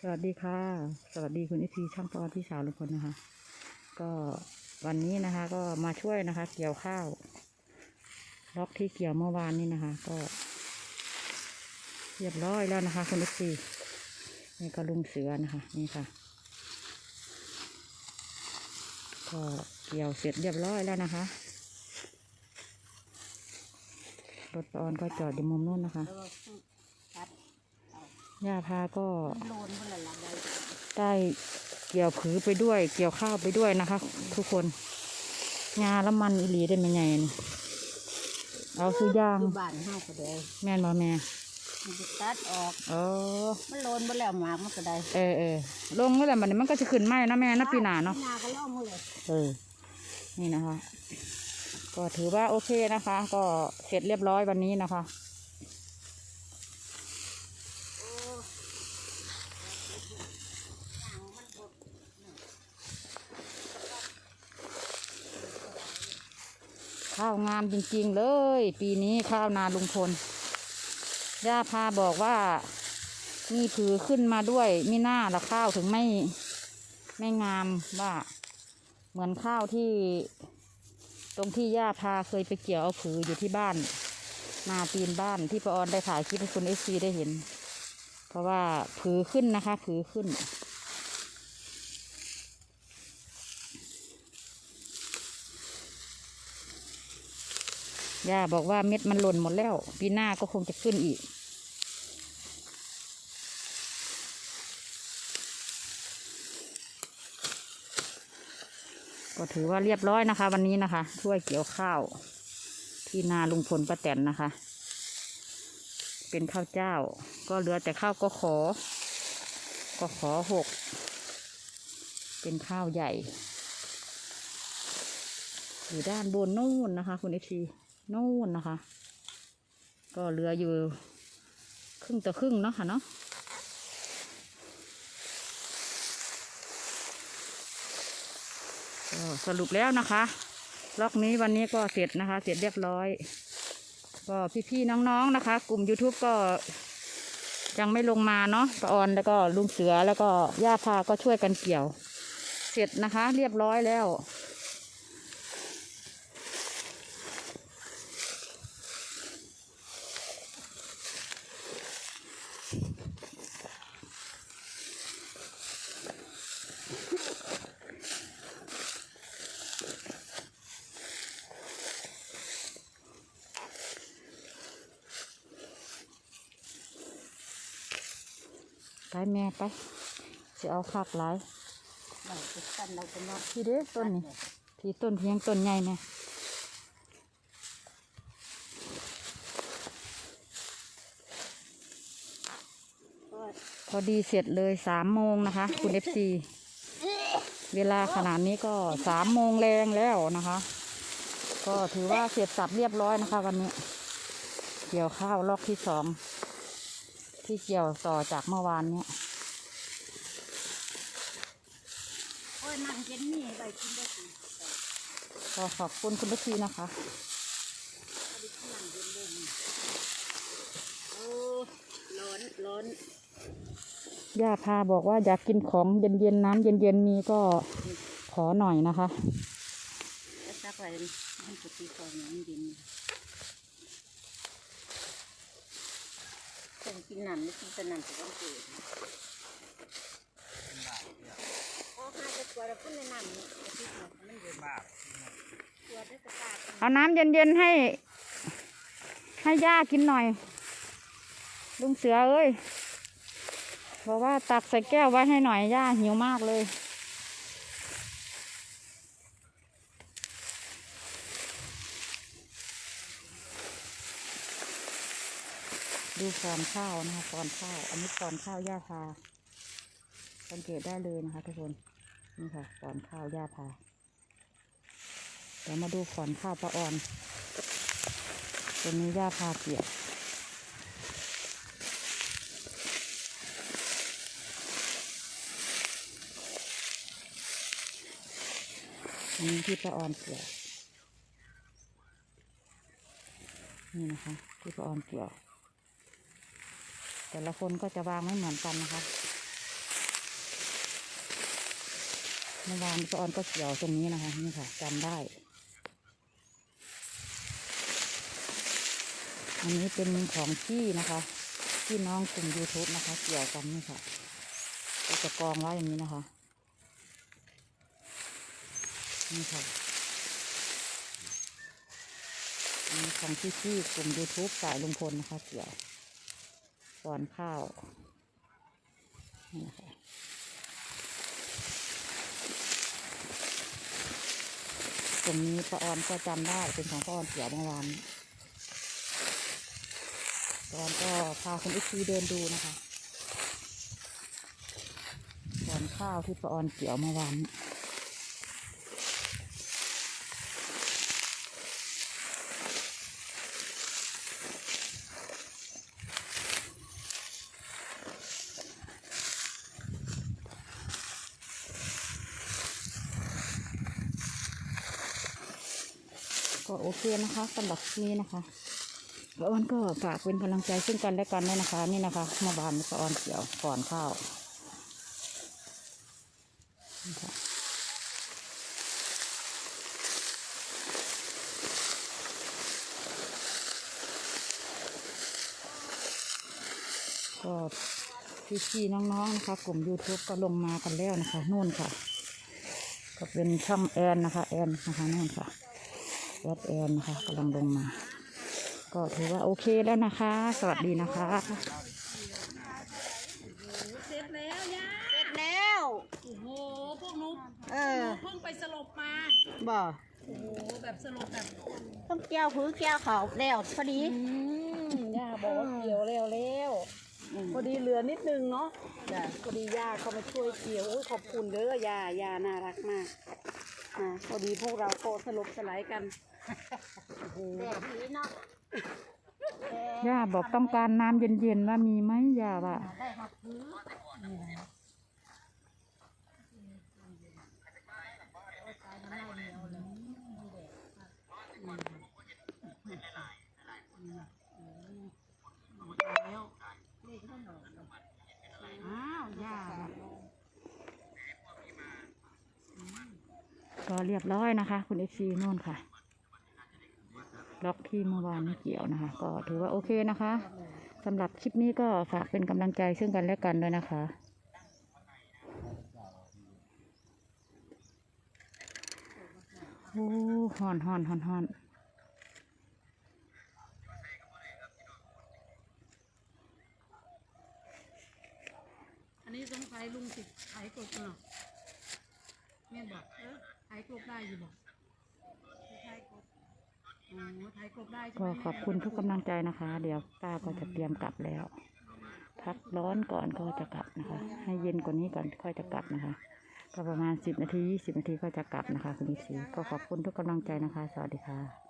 สวัสดีค่ะ สวัสดีคุณอิทีช่างปอนพี่สาวลุงพลนะคะ ก็วันนี้นะคะ ก็มาช่วยนะคะ เกี่ยวข้าว ล็อกที่เกี่ยวเมื่อวานนี้นะคะ ก็เรียบร้อยแล้วนะคะ คุณอิทีนี่ก็ลุงเสือนะคะ นี่ค่ะ ก็เกี่ยวเสร็จเรียบร้อยแล้วนะคะรถปาออนก็จอดอยู่มุมนู้นนะคะ ย่าพาก็โลนเพื่อละลายได้เกี่ยวผือไปด้วย เกี่ยวข้าวไปด้วยนะคะ ทุกคนงาแล้วมันอีหลีได้ไหมไงนี่เอาซื้อย่างอยู่บ้านเฮาก็ได้แม่นบ่แม่มันจะตัดออกเออมันโลนบ่แล้วหมากมันก็ได้เออเออลงนี่แหละมันมันก็จะขึ้นไหมนะแม่นะปีหนาเนาะปีหนาก็ล่อมือเลยเออนี่นะคะ ก็ถือว่าโอเคนะคะ ก็เสร็จเรียบร้อยวันนี้นะคะ โอ้อย่างมันบด ข้าวงามจริงๆเลย ปีนี้ข้าวนาลุงพล ย่าพาบอกว่ามีผือขึ้นมาด้วยมีหน้าละข้าวถึงไม่ไม่งามว่า เหมือนข้าวที่ ตรงที่ย่าพาเคยไปเกี่ยวเอาผืออยู่ที่บ้าน นาตีนบ้านที่ปออนได้ถ่ายคลิปให้คุณเอซีได้เห็น เพราะว่าผือขึ้นนะคะ ผือขึ้น ย่าบอกว่าเม็ดมันหล่นหมดแล้ว ปีหน้าก็คงจะขึ้นอีก ก็ถือว่าเรียบร้อยนะคะ วันนี้นะคะช่วยเกี่ยวข้าว ที่นาลุงพลป้าแตนนะคะ เป็นข้าวเจ้า ก็เหลือแต่ข้าวก็ขอ ก็ขอหก เป็นข้าวใหญ่อยู่ด้านบนนู่นนะคะ คุณเอที นู่นนะคะ ก็เหลืออยู่ครึ่งต่อครึ่งเนาะค่ะเนาะสรุปแล้วนะคะล็อกนี้วันนี้ก็เสร็จนะคะ เสร็จเรียบร้อย ก็พี่ๆน้องๆนะคะ กลุ่ม YouTube ก็ยังไม่ลงมาเนาะปะออนแล้วก็ลุงเสือแล้วก็ย่าพาก็ช่วยกันเกี่ยว เสร็จนะคะ เรียบร้อยแล้ว ไปแม่ไปจะเอาคักหลายพี่เด้ต้นนี่พี่ต้นเพียงต้นใหญ่เนี่ยพอดีเสร็จเลยสามโมงนะคะ คุณเอฟซีเวลาขนาดนี้ก็สามโมงแรงแล้วนะคะ ก็ถือว่าเสร็จสับเรียบร้อยนะคะ วันนี้ เกี่ยวข้าวลอกที่สอง ที่เกี่ยวต่อจากเมื่อวานเนี้ยโอ้ยนั่งเย็นนี่ไปกินได้สิก็ขอบคุณคุณเอฟซีนะคะเอาไปนั่งเย็นเล่นโอ้ร้อนร้อนย่าพาบอกว่าอยากกินของเย็นๆน้ำเย็นๆมีก็ขอหน่อยนะคะ แล้วซักไว้มันจะตีฟองอย่างเย็น คงกินน้ำไม่กินแต่น้ำจะต้องเกิดโอ้ห้าจะตัวเราพุ่นในน้ำเนี่ยจะที่มันมันเย็นตัวได้กระตาเอาน้ำเย็นๆให้ ให้ย่ากินหน่อย ลุงเสือเอ้ยบอกว่าตักใส่แก้วไว้ให้หน่อยย่าหิวมากเลย ดูฟอนข้าวนะคะฟอนข้าว อันนี้ฟอนข้าวย่าพาสังเกตได้เลยนะคะ ทุกคนนี่ค่ะฟอนข้าวย่าพาเดี๋ยวมาดูขอนข้าวปลาออนตัวนี้ย่าพาเปียกอันนี้ที่ปลาออนเปียกนี่นะคะที่ปลาออนเปียก แต่ละคนก็จะวางไม่เหมือนกันนะคะเมื่อวานออนก็เกี่ยวตรงนี้นะคะ นี่ค่ะจำได้ อันนี้เป็นของที่นะคะที่น้องกลุ่ม YouTube นะคะ เกี่ยวกันนี่ค่ะก็จะกองไว้อย่างนี้นะคะ นี่ค่ะอันนี้ของที่ที่กลุ่ม YouTube สายลุงพลนะคะ เกี่ยว ก่อนข้าวนี่นะคะตรงนี้ป้าออนก็จำได้เป็นของป้าออนเกี่ยเมื่อวานนี้ป้าออนก็พาคุณอิคีเดินดูนะคะก่อนข้าวที่ป้าออนเกี่ยวเมื่อวาน ก็โอเคนะคะสำหรับนี้นะคะป้าออนก็ฝากเป็นกำลังใจซึ่งกันและกันด้วยนะคะ นี่นะคะเมื่อวานป้าออนเกี่ยวก่อนข้าวนี่ค่ะก็พี่ๆน้องๆนะคะ กลุ่ม YouTube ก็ลงมากันแล้วนะคะนู่นค่ะ ก็เป็นช่องแอนนะคะ แอนนะคะนู่นค่ะ แอดแอนนะคะกำลังลงมา ก็ถือว่าโอเคแล้วนะคะ สวัสดีนะคะเสร็จแล้วย่าเสร็จแล้ว โอ้โหพวกหนูเออ เพิ่งไปสลบมา บ่โอ้โหแบบสลบแบบต้องเกี่ยวผือเกี่ยวเขาแล้วพอดีอืมย่าบอกว่าเกี่ยวแล้วแล้วพอดีเหลือนิดนึงเนาะจ้ะพอดีย่าเขามาช่วยเกี่ยวโอ้ยขอบคุณเด้อย่าย่าน่ารักมากอ่า พอดีพวกเราก็สลบสลายกันแบบนี้เนาะย่าบอกต้องการน้ำเย็นๆว่ามีไหมย่าว่าได้มาพื้นอ แล้วอ้าวย่า ก็เรียบร้อยนะคะ คุณเอฟซีนู่นค่ะ ล็อกที่เมื่อวานไม่เกี่ยวนะคะ ก็ถือว่าโอเคนะคะสำหรับคลิปนี้ก็ฝากเป็นกำลังใจซึ่งกันและกันด้วยนะคะโอ้หอนหอนหอนหอนอันนี้สงสัยลุงติดไถกบเนาะแม่บอกเออ ไถกบได้อยู่บอกไถกบอ๋อไถกบได้ใช่ไหมก็ขอบคุณทุกกำลังใจนะคะ เดี๋ยวป้าก็จะเตรียมกลับแล้ว พักร้อนก่อนก็จะกลับนะคะ ให้เย็นกว่านี้ก่อนค่อยจะกลับนะคะ ก็ประมาณสิบนาทียี่สิบนาทีก็จะกลับนะคะคุณดิซีก็ขอบคุณทุกกำลังใจนะคะ สวัสดีค่ะ